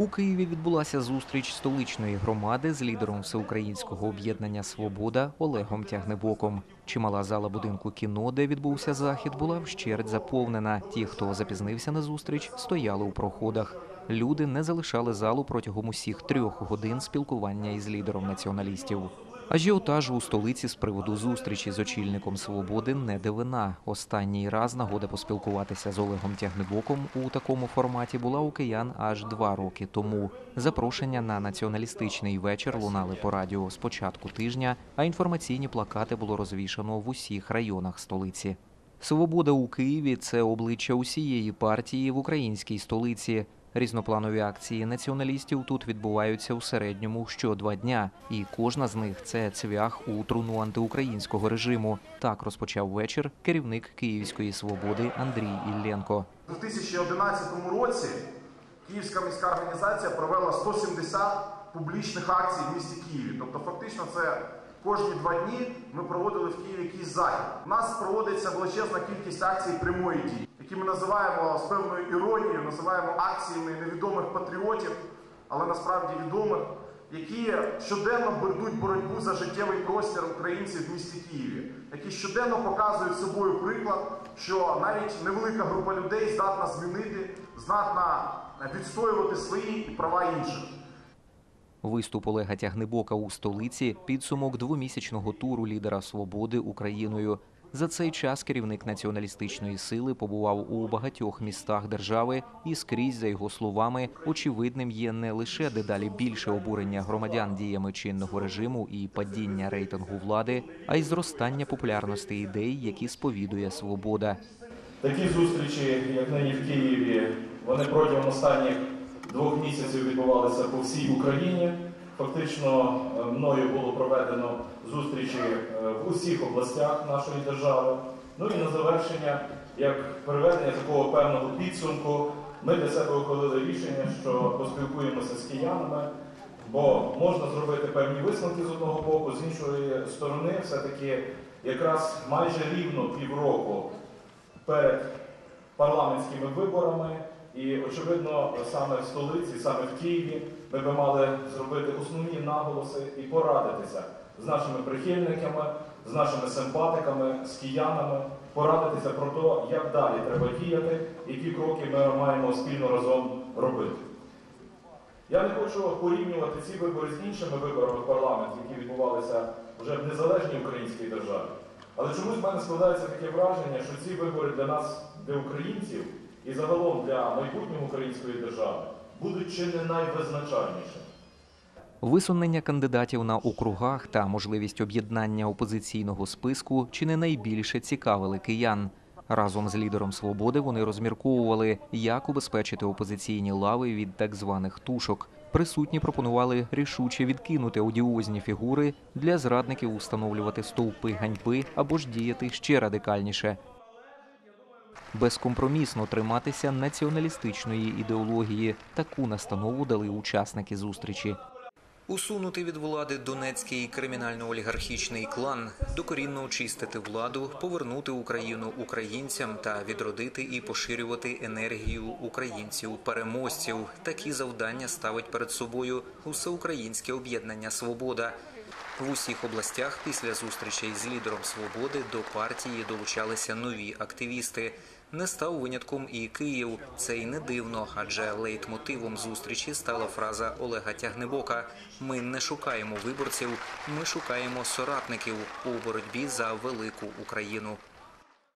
У Києві відбулася зустріч столичної громади з лідером всеукраїнського об'єднання Свобода Олегом Тягнебоком. Чимала зала будинку кіно, де відбувся захід, була вщерть заповнена. Ті, хто запізнився на зустріч, стояли у проходах. Люди не залишали залу протягом усіх трьох годин спілкування із лідером націоналістів. Ажіотажу у столиці з приводу зустрічі з очільником свободи не дивина. Останній раз нагода поспілкуватися з Олегом Тягнебоком у такому форматі була у киян аж два роки тому. Запрошення на націоналістичний вечір лунали по радіо з початку тижня, а інформаційні плакати було розвішано в усіх районах столиці. Свобода у Києві це обличчя усієї партії в українській столиці. Різнопланові акції націоналістів тут відбуваються у середньому що два дня, і кожна з них це цвях у труну антиукраїнського режиму. Так розпочав вечір керівник Київської свободи Андрій Ілленко. У 2011 році Київська міська організація провела 170 публічних акцій в місті Києві. Тобто, фактично, це кожні два дні ми проводили в Києві якийсь захід. У нас проводиться величезна кількість акцій прямої дії, які ми називаємо з певною іронією, називаємо акціями невідомих патріотів, але насправді відомих, які щоденно бердуть боротьбу за життєвий простір українців в місті Києві, які щоденно показують собою приклад, що навіть невелика група людей здатна змінити, здатна відстоювати свої і права інших. Виступ Олега Тягнебока у столиці підсумок двомісячного туру лідера свободи Україною. За цей час керівник націоналістичної сили побував у багатьох містах держави, і скрізь, за його словами, очевидним є не лише дедалі більше обурення громадян діями чинного режиму і падіння рейтингу влади, а й зростання популярності ідей, які сповідує свобода. Такі зустрічі, як нині в Києві, вони протягом останніх двох місяців відбувалися по всій Україні. Фактично е, мною було проведено зустрічі е, в усіх областях нашої держави. Ну і на завершення, як переведення такого певного підсумку, ми для себе ухвалили рішення, що поспілкуємося з киянами, бо можна зробити певні висновки з одного боку, з іншої сторони, все-таки якраз майже рівно півроку перед парламентськими виборами. І, очевидно, саме в столиці, саме в Києві, ми би мали зробити основні наголоси і порадитися з нашими прихильниками, з нашими симпатиками, з киянами, порадитися про те, як далі треба діяти, які кроки ми маємо спільно разом робити. Я не хочу порівнювати ці вибори з іншими виборами в парламент, які відбувалися вже в незалежній українській державі. Але чомусь в мене складається таке враження, що ці вибори для нас, для українців, і загалом для майбутнього української держави будуть чи не найвизначальнішим. Висунення кандидатів на округах та можливість об'єднання опозиційного списку чи не найбільше цікавили киян. Разом з лідером свободи вони розмірковували, як убезпечити опозиційні лави від так званих тушок. Присутні пропонували рішуче відкинути одіозні фігури для зрадників установлювати стовпи ганьби або ж діяти ще радикальніше. Безкомпромісно триматися націоналістичної ідеології. Таку настанову дали учасники зустрічі. Усунути від влади Донецький кримінально-олігархічний клан, докорінно очистити владу, повернути Україну українцям та відродити і поширювати енергію українців-переможців. Такі завдання ставить перед собою усеукраїнське об'єднання Свобода. В усіх областях після зустрічей з лідером свободи до партії долучалися нові активісти. Не став винятком і Київ. Це й не дивно, адже лейтмотивом зустрічі стала фраза Олега Тягнебока: Ми не шукаємо виборців, ми шукаємо соратників у боротьбі за велику Україну.